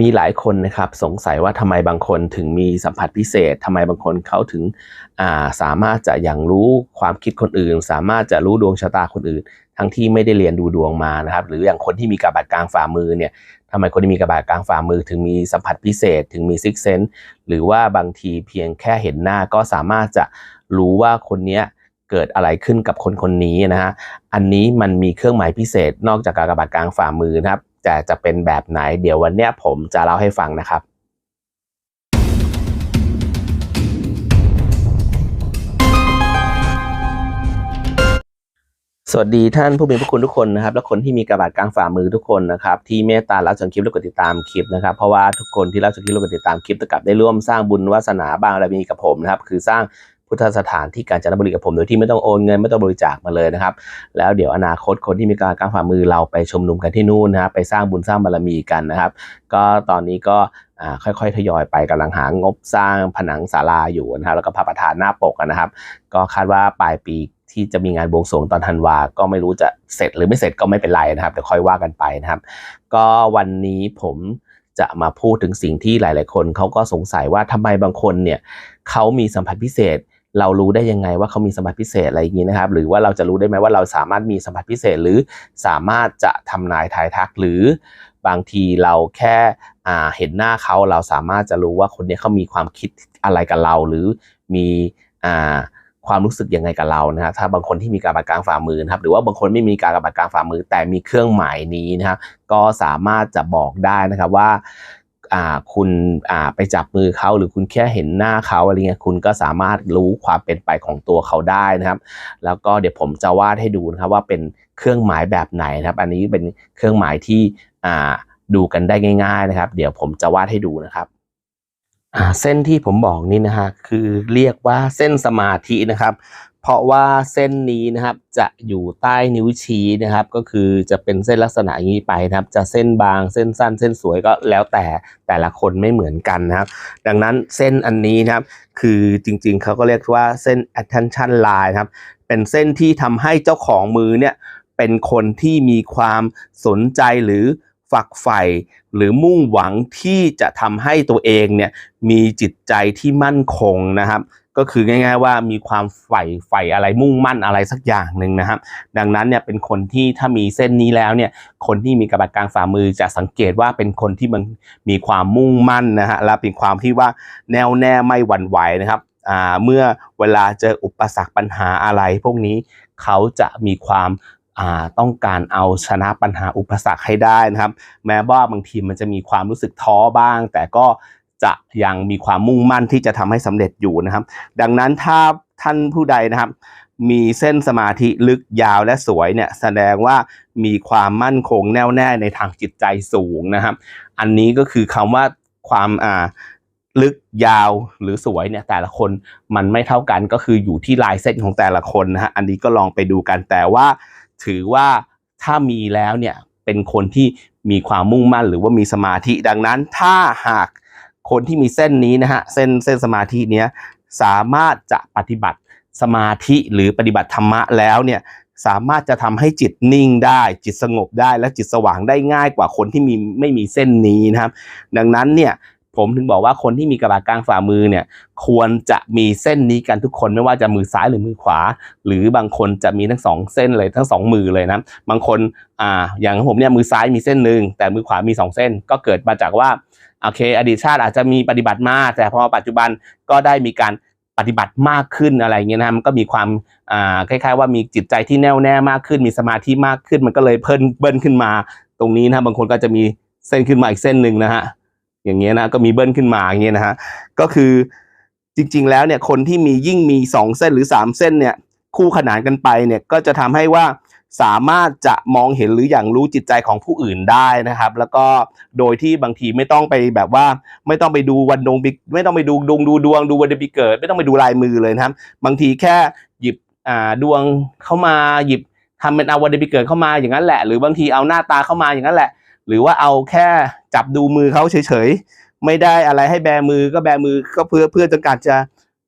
มีหลายคนนะครับสงสัยว่าทำไมบางคนถึงมีสัมผัสพิเศษทำไมบางคนเขาถึงาสามารถจะอย่างรู้ความคิดคนอื่น สามารถจะรู้ดวงชะตาคนอื่น ทั้งที่ไม่ได้เรียนดูดวงมานะครับ หรืออย่างคนที่มีกระบาดกลางฝ่ามือเนี่ยทำไมคนที่มีกระบาดกลางฝ่ามือ ถึงมีสัมผัสพิเศษ ถึงมีซิกเซนหรือว่าบางทีเพียงแค่เห็นหน้าก็สามารถจะรู้ว่าคนเนี้ย เกิดอะไรขึ้นกับคนคนนี้นะฮะ อันนี้มันมีเครื่องหมายพิเศษนอกจากกากระบาดกลางฝ่ามือนะครับจะจะเป็นแบบไหน เดี๋ยววันเนี้ยผมจะเล่าให้ฟังนะครับสวัสดีท่านผู้มีพระคุณทุกคนนะครับ และคนที่มีกระบาดกลางฝ่ามือทุกคนนะครับที่เมตตารับชมคลิปและกดติดตามคลิปนะครับเพราะว่าทุกคนที่รับชมคลิปและกดติดตามคลิปจะกลับได้ร่วมสร้างบุญวาสนาบางอะไรมีกับผมนะครับคือสร้าง พุทธสถานที่กาญจนบุรีกับผมโดยที่ไม่ต้องโอนเงินไม่ต้องบริจาคมาเลยนะครับ แล้วเดี๋ยวอนาคตคนที่มีการกลางฝ่ามือเราไปชมนุมกันที่นู่นนะครับไปสร้างบุญสร้างบารมีกันนะครับ ก็ตอนนี้ก็อ่าค่อยๆ ทยอยไปกำลังหางบสร้างผนังศาลาอยู่นะครับแล้วก็พระประธานหน้าปกนะครับ ก็คาดว่าปลายปีที่จะมีงานบวงสรวงตอนธันวา ก็ไม่รู้จะเสร็จหรือไม่เสร็จก็ไม่เป็นไรนะครับแต่ค่อยว่ากันไปนะครับ ก็วันนี้ผมจะมาพูดถึงสิ่งที่หลาย ๆ คนเขาก็สงสัยว่าทำไมบางคนเนี่ยเขามีสัมผัสพิเศษ เรารู้ได้ยังไงว่าเขามีสมผัสพิเศษอะไรอย่างนี้นะครับ หรือว่าเราจะรู้ได้ไหมว่าเราสามารถมีสมผัสพิเศษหรือสามารถจะทำนายทายทักหรือบางทีเราแค่เห็นหน้าเขาเราสามารถจะรู้ว่าคนนี้เขามีความคิดอะไรกับเรา หรือมีอความรู้สึกยังไงกับเรานะครับถ้าบางคนที่มีการบาดกลางฝ่ามือนะครับหรือว่าบางคนไม่มีการบาดกลางฝ่ามือ แต่มีเครื่องหมายนี้นะครับก็สามารถจะบอกได้นะครับว่า คุณไปจับมือเขาหรือคุณแค่เห็นหน้าเขาอะไรเงี้ยคุณก็สามารถรู้ความเป็นไปของตัวเขาได้นะครับ แล้วก็เดี๋ยวผมจะวาดให้ดูนะครับว่าเป็นเครื่องหมายแบบไหนนะครับ อันนี้เป็นเครื่องหมายที่ดูกันได้ง่าย ๆนะครับ เดี๋ยวผมจะวาดให้ดูนะครับเส้นที่ผมบอกนี่นะฮะคือเรียกว่าเส้นสมาธินะครับ เพราะว่าเส้นนี้นะครับจะอยู่ใต้นิ้วชี้นะครับ ก็คือจะเป็นเส้นลักษณะอย่างนี้ไปนะครับ จะเส้นบางเส้นสั้น เส้นสวยก็แล้วแต่แต่ละคนไม่เหมือนกันนะครับ ดังนั้นเส้นอันนี้นะครับ คือจริงๆเขาก็เรียกว่าเส้น attention line ครับ เป็นเส้นที่ทำให้เจ้าของมือเนี่ยเป็นคนที่มีความสนใจหรือฝักใฝ่หรือมุ่งหวังที่จะทำให้ตัวเองเนี่ยมีจิตใจที่มั่นคงนะครับ ก็คือง่าย ๆ ว่ามีความใฝ่ใฝ่อะไรมุ่งมั่นอะไรสักอย่างหนึ่งนะครับ ดังนั้นเนี่ยเป็นคนที่ถ้ามีเส้นนี้แล้วเนี่ยคนที่มีกระบาดกลางฝ่ามือจะสังเกตว่าเป็นคนที่มันมีความมุ่งมั่นนะฮะและเป็นความที่ว่าแน่วแน่ไม่หวั่นไหวนะครับอ่าเมื่อเวลาเจออุปสรรคปัญหาอะไร พวกนี้เขาจะมีความต้องการเอาชนะปัญหาอุปสรรคให้ได้นะครับ แม้ว่าบางทีมันจะมีความรู้สึกท้อบ้าง แต่ก็ จะยังมีความมุ่งมั่นที่จะทำให้สำเร็จอยู่นะครับ ดังนั้นถ้าท่านผู้ใดนะครับ มีเส้นสมาธิลึกยาวและสวยเนี่ยแสดงว่ามีความมั่นคงแน่วแน่ในทางจิตใจสูงนะครับ อันนี้ก็คือคำว่าความอ่าลึกยาวหรือสวยเนี่ยแต่ละคนมันไม่เท่ากันก็คืออยู่ที่ลายเส้นของแต่ละคนนะฮะอันนี้ก็ลองไปดูกันแต่ว่า ถือว่าถ้ามีแล้วเนี่ยเป็นคนที่มีความมุ่งมั่นหรือว่ามีสมาธิดังนั้นถ้าหาก คนที่มีเส้นนี้นะฮะเส้นเส้นสมาธิเนี้ยสามารถจะปฏิบัติสมาธิหรือปฏิบัติธรรมะแล้วเนี่ยสามารถจะทำให้จิตนิ่งได้ จิตสงบได้และจิตสว่างได้ง่ายกว่าคนที่มีไม่มีเส้นนี้นะครับ ดังนั้นเนี่ย ผมถึงบอกว่าคนที่มีกระบาดกลางฝ่ามือเนี่ยควรจะมีเส้นนี้กันทุกคนไม่ว่าจะมือซ้ายหรือมือขวา หรือบางคนจะมีทั้งสองเส้นเลยทั้งสองมือเลยนะบางคนอ่าอย่างของผมเนี่ยมือซ้ายมีเส้นหนึ่งแต่มือขวามีสองเส้น ก็เกิดมาจากว่าโอเค อดีตชาติอาจจะมีปฏิบัติมา แต่พอปัจจุบันก็ได้มีการปฏิบัติมากขึ้นอะไรเงี้ยนะมันก็มีความอ่าคล้าย ๆ ว่ามีจิตใจที่แน่วแน่มากขึ้น มีสมาธิมากขึ้นมันก็เลยเพิ่นเบิ้ลขึ้นมา ตรงนี้นะบางคนก็จะมีเส้นขึ้นมาอีกเส้นหนึ่งนะฮะ อย่างเงี้ยนะก็มีเบิ้ลขึ้นมาอย่างเงี้ยนะฮะก็คือจริง ๆ แล้วเนี่ยคนที่มียิ่งมีสองเส้นหรือสามเส้นเนี่ยคู่ขนานกันไปเนี่ยก็จะทำให้ว่าสามารถจะมองเห็นหรืออย่างรู้จิตใจของผู้อื่นได้นะครับ แล้วก็โดยที่บางทีไม่ต้องไปแบบว่า ไม่ต้องไปดูวันดวงไม่ต้องไปดูดวงดูดวงดูวันเดือนปีเกิด ไม่ต้องไปดูลายมือเลยนะครับ บางทีแค่หยิบอ่าดวงเข้ามาหยิบทำเป็นเอาวันเดือนปีเกิดเข้ามาอย่างนั้นแหละ หรือบางทีเอาหน้าตาเข้ามาอย่างนั้นแหละ หรือว่าเอาแค่จับดูมือเขาเฉยๆ ไม่ได้อะไรให้แบมือก็แบมือก็เพื่อเพื่อต้องการจะ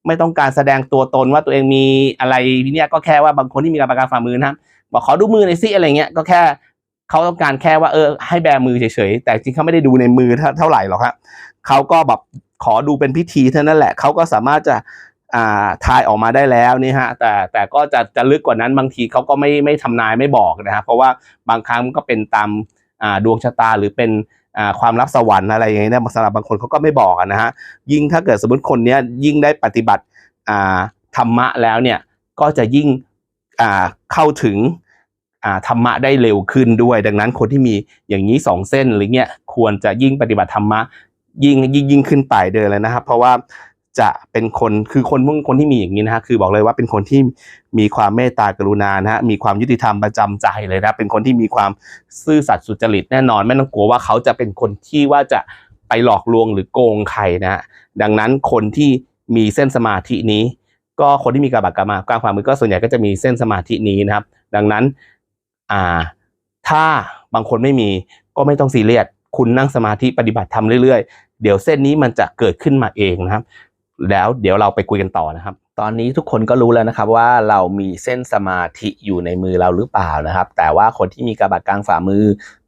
ไม่ต้องการแสดงตัวตนว่าตัวเองมีอะไรเนี่ยก็แค่ว่าบางคนที่มีการประกันฝ่ามือนะครับบอกขอดูมือหน่อยสิอะไรเงี้ยก็แค่เขาต้องการแค่ว่าเออให้แบมือเฉยๆแต่จริงเขาไม่ได้ดูในมือเท่าไหร่หรอกครับเขาก็แบบขอดูเป็นพิธีเท่านั้นแหละเขาก็สามารถจะอ่าทายออกมาได้แล้วนี่ฮะแต่แต่ก็จะจะลึกกว่านั้นบางทีเขาก็ไม่ไม่ทำนายไม่บอกนะฮะเพราะว่าบางครั้งก็เป็นตาม ดวงชะตาหรือเป็นอ่าความลับสวรรค์อะไรอย่างเงี้ยนะสำหรับบางคนเขาก็ไม่บอกนะฮะยิ่งถ้าเกิดสมมติคนเนี้ยยิ่งได้ปฏิบัติอ่าธรรมะแล้วเนี่ยก็จะยิ่งอ่าเข้าถึงอ่าธรรมะได้เร็วขึ้นด้วย ดังนั้นคนที่มีอย่างนี้สองเส้นหรือเงี้ยควรจะยิ่งปฏิบัติธรรมะยิ่งยิ่งยิ่งขึ้นไปเดินเลยนะครับ เพราะว่า จะเป็นคนคือคนพวกคนที่มีอย่างนี้นะฮะคือบอกเลยว่าเป็นคนที่มีความเมตตากรุณานะฮะมีความยุติธรรมประจำใจเลยนะเป็นคนที่มีความซื่อสัตย์สุจริตแน่นอนไม่ต้องกลัวว่าเขาจะเป็นคนที่ว่าจะไปหลอกลวงหรือโกงใครนะฮะดังนั้นคนที่มีเส้นสมาธินี้ ก็คนที่มีกระบากกรรมากลางความมือก็ส่วนใหญ่ก็จะมีเส้นสมาธินี้นะครับ ดังนั้นอ่าถ้าบางคนไม่มีก็ไม่ต้องซีเรียสคุณนั่งสมาธิปฏิบัติทำเรื่อยๆ เดี๋ยวเส้นนี้มันจะเกิดขึ้นมาเองนะครับ แล้วเดี๋ยวเราไปคุยกันต่อนะครับ ตอนนี้ทุกคนก็รู้แล้วนะครับว่าเรามีเส้นสมาธิอยู่ในมือเราหรือเปล่านะครับ แต่ว่าคนที่มีกระบาดกลางฝ่ามือ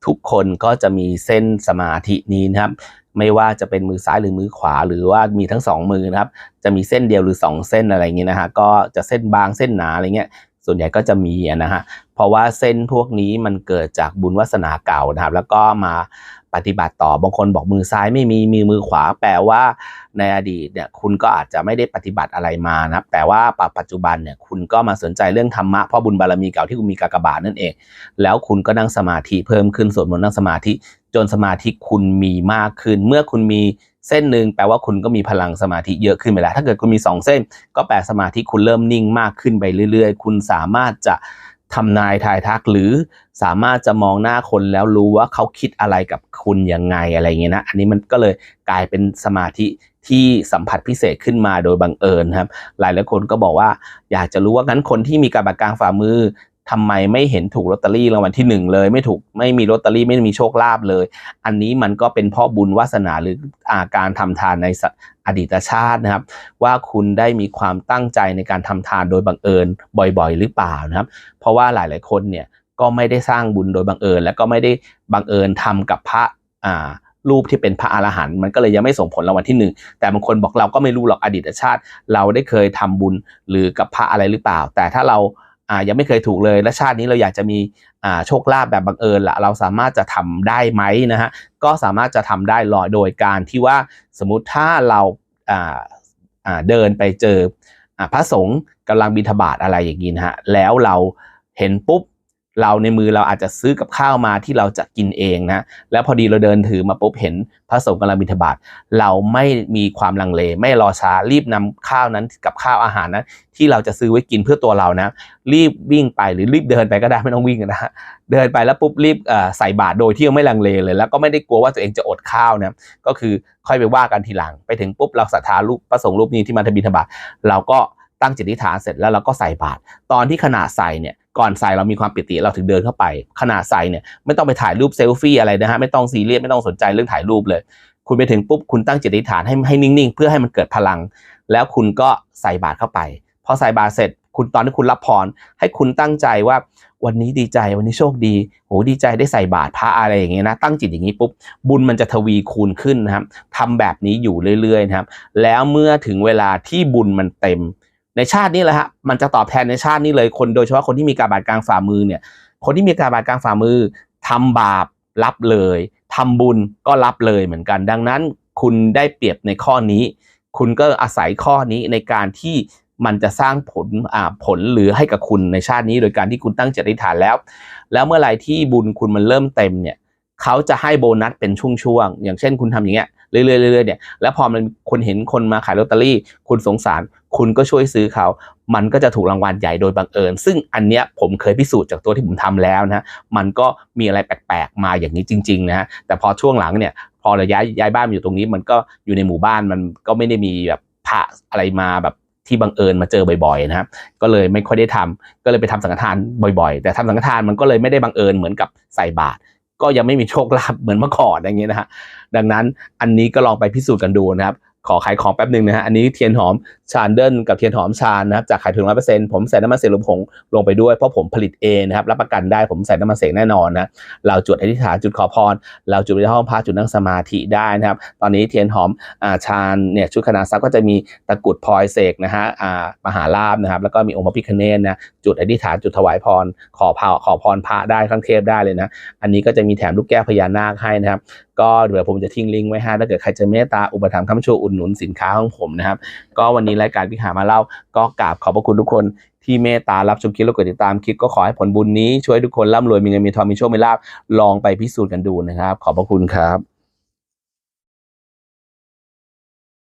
ทุกคนก็จะมีเส้นสมาธินี้นะครับ ไม่ว่าจะเป็นมือซ้ายหรือมือขวา หรือว่ามีทั้งสองมือนะครับ จะมีเส้นเดียวหรือสองเส้นอะไรเงี้ยนะฮะก็จะเส้นบางเส้นหนาอะไรเงี้ยส่วนใหญ่ก็จะมีนะฮะเพราะว่าเส้นพวกนี้มันเกิดจากบุญวาสนาเก่านะครับ แล้วก็มา ปฏิบัติต่อบางคนบอกมือซ้ายไม่มีมีมือขวา แปลว่าในอดีตเนี่ยคุณก็อาจจะไม่ได้ปฏิบัติอะไรมานะแต่ว่าปัจจุบันเนี่ยคุณก็มาสนใจเรื่องธรรมะเพราะบุญบารมีเก่าที่คุณมีกากบาทนั่นเอง แล้วคุณก็นั่งสมาธิเพิ่มขึ้นสวดมนต์นั่งสมาธิ จนสมาธิคุณมีมากขึ้น เมื่อคุณมีเส้นหนึ่งแปลว่าคุณก็มีพลังสมาธิเยอะขึ้นไปแล้ว ถ้าเกิดคุณมีสองเส้น ก็แปลสมาธิคุณเริ่มนิ่งมากขึ้นไปเรื่อย ๆ คุณสามารถจะ ทำนายทายทักหรือสามารถจะมองหน้าคนแล้วรู้ว่าเขาคิดอะไรกับคุณยังไงอะไรเงี้ยนะอันนี้มันก็เลยกลายเป็นสมาธิที่สัมผัสพิเศษขึ้นมาโดยบังเอิญครับ หลายหลายคนก็บอกว่า อยากจะรู้ว่างั้นคนที่มีการบัตรกลางฝ่ามือ ทำไมไม่เห็นถูกลอตเตอรี่รางวัลที่หนึ่งเลย ไม่ถูกไม่มีลอตเตอรี่ไม่มีโชคลาภเลย อันนี้มันก็เป็นเพ่อบุญวาสนาหรืออาการทำทานในอดีตชาตินะครับ ว่าคุณได้มีความตั้งใจในการทำทานโดยบังเอิญบ่อยๆ หรือเปล่านะครับ เพราะว่าหลายๆคนเนี่ยก็ไม่ได้สร้างบุญโดยบังเอิญ และก็ไม่ได้บังเอิญทำกับพระอ่ารูปที่เป็นพระอรหันต์มันก็เลยยังไม่ส่งผลรางวัลที่หนึ่งแต่บางคนบอกเราก็ไม่รู้หรอกอดีตชาติ เราได้เคยทำบุญหรือกับพระอะไรหรือเปล่า แต่ถ้าเรา อ่ายังไม่เคยถูกเลยและชาตินี้เราอยากจะมีอ่าโชคลาภแบบบังเอิญละเราสามารถจะทำได้ไหมนะฮะก็สามารถจะทำได้ลอยโดยการที่ว่าสมมติถ้าเราอ่าอ่าเดินไปเจออ่าพระสงฆ์กำลังบิณฑบาตอะไรอย่างนี้นะฮะแล้วเราเห็นปุ๊บ เราในมือเราอาจจะซื้อกับข้าวมาที่เราจะกินเองนะแล้วพอดีเราเดินถือมาปุ๊บเห็นพระสงฆ์กำลังบิณฑบาตเราไม่มีความลังเล ไม่รอช้ารีบนำข้าวนั้นกับข้าวอาหารนั้นที่เราจะซื้อไว้กินเพื่อตัวเรานะ รีบวิ่งไปหรือรีบเดินไปก็ได้ไม่ต้องวิ่งนะฮะเดินไปแล้วปุ๊บรีบใส่บาตรโดยที่ยังไม่ลังเลเลย แล้วก็ไม่ได้กลัวว่าตัวเองจะอดข้าวนะก็คือค่อยไปว่ากันทีหลัง ไปถึงปุ๊บเราศรัทธารูปพระสงฆ์รูปนี้ที่มาทบิณฑบาตเราก็ตั้งจิตอธิษฐานเสร็จแล้วเราก็ใส่บาตรตอนที่ขณะใส่เนี่ย ก่อนใส่เรามีความปิติเราถึงเดินเข้าไป ขณะใส่เนี่ยไม่ต้องไปถ่ายรูปเซลฟี่อะไรนะฮะไม่ต้องซีเรียสไม่ต้องสนใจเรื่องถ่ายรูปเลย คุณไปถึงปุ๊บคุณตั้งจิตอธิษฐานให้ให้นิ่งๆ เพื่อให้มันเกิดพลัง แล้วคุณก็ใส่บาตรเข้าไปพอใส่บาตรเสร็จ คุณตอนที่คุณรับพรให้คุณตั้งใจว่าวันนี้ดีใจวันนี้โชคดีโหดีใจได้ใส่บาตรพระอะไรอย่างเงี้ยนะ ตั้งจิตอย่างนี้ปุ๊บบุญมันจะทวีคูณขึ้นนะครับทำแบบนี้อยู่เรื่อยๆนะครับ แล้วเมื่อถึงเวลาที่บุญมันเต็ม ในชาตินี้แหละฮะมันจะตอบแทนในชาตินี้เลยคนโดยเฉพาะคนที่มีการบาดกลางฝ่ามือเนี่ยคนที่มีการบาดกลางฝ่ามือทำบาปรับเลยทำบุญก็รับเลยเหมือนกัน ดังนั้นคุณได้เปรียบในข้อนี้ คุณก็อาศัยข้อนี้ในการที่มันจะสร้างผลอ่าผลหรือให้กับคุณในชาตินี้ โดยการที่คุณตั้งจิตอธิษฐานแล้ว แล้วเมื่อไหร่ที่บุญคุณมันเริ่มเต็มเนี่ย เขาจะให้โบนัสเป็นช่วงๆอย่างเช่นคุณทำอย่างเงี้ยเรื่อยๆเรื่อยๆเนี่ยแล้วพอมันคนเห็นคนมาขายลอตเตอรี่ คุณสงสาร คุณก็ช่วยซื้อเขา มันก็จะถูกรางวัลใหญ่โดยบังเอิญ ซึ่งอันเนี้ยผมเคยพิสูจน์จากตัวที่ผมทำแล้วนะมันก็มีอะไรแปลกๆมาอย่างนี้จริงๆนะฮะแต่พอช่วงหลังเนี่ยพอเราย้ายย้ายบ้านอยู่ตรงนี้ มันก็อยู่ในหมู่บ้านมันก็ไม่ได้มีแบบพระอะไรมาแบบที่บังเอิญมาเจอบ่อยๆนะครับก็เลยไม่ค่อยได้ทำก็เลยไปทำสังฆทานบ่อยๆ แต่ทำสังฆทานมันก็เลยไม่ได้บังเอิญเหมือนกับใส่บาตร ก็ยังไม่มีโชคลาภเหมือนเมื่อก่อนอย่างเงี้ยนะฮะดังนั้นอันนี้ก็ลองไปพิสูจน์กันดูนะครับขอขายของแป๊บหนึ่งนะฮะอันนี้เทียนหอม ชานเดิลกับเทียนหอมชานนะครับจากขายถึงร้อยเปอร์เซ็นต์ผมใส่น้ำมันเสกหรือผงลงไปด้วยเพราะผมผลิตเองนะครับรับประกันได้ผมใส่น้ำมันเสกแน่นอนนะเราจุดอธิษฐานจุดขอพร เราจุดในห้องพระจุดนั่งสมาธิได้นะครับ ตอนนี้เทียนหอมอาชาญเนี่ยชุดคณะทรัพย์ก็จะมีตะกุดพลอยเสกนะฮะอ่ามหาลาบนะครับ แล้วก็มีองค์พระพิฆเนศนะจุดอธิษฐานจุดถวายพร ขอพาขอพรพระได้ขั้งเทพได้เลยนะ อันนี้ก็จะมีแถมลูกแก้วพญานาคให้นะครับก็เดี๋ยวผมจะทิ้งลิงก์ไว้ให้ถ้าเกิดใครจะเมตตาอุปถัมภ์คำชูอุดหนุนสินค้าของผมนะครับ ก็วันนี้รายการพิหามาเล่า ก็กราบขอบพระคุณทุกคนที่เมตตารับชมคลิปแล้วกดติดตามคลิปก็ขอให้ผลบุญนี้ช่วยทุกคนร่ำรวยมีเงินมีทองมีโชคมีลาภลองไปพิสูจน์กันดูนะครับ ขอบพระคุณครับ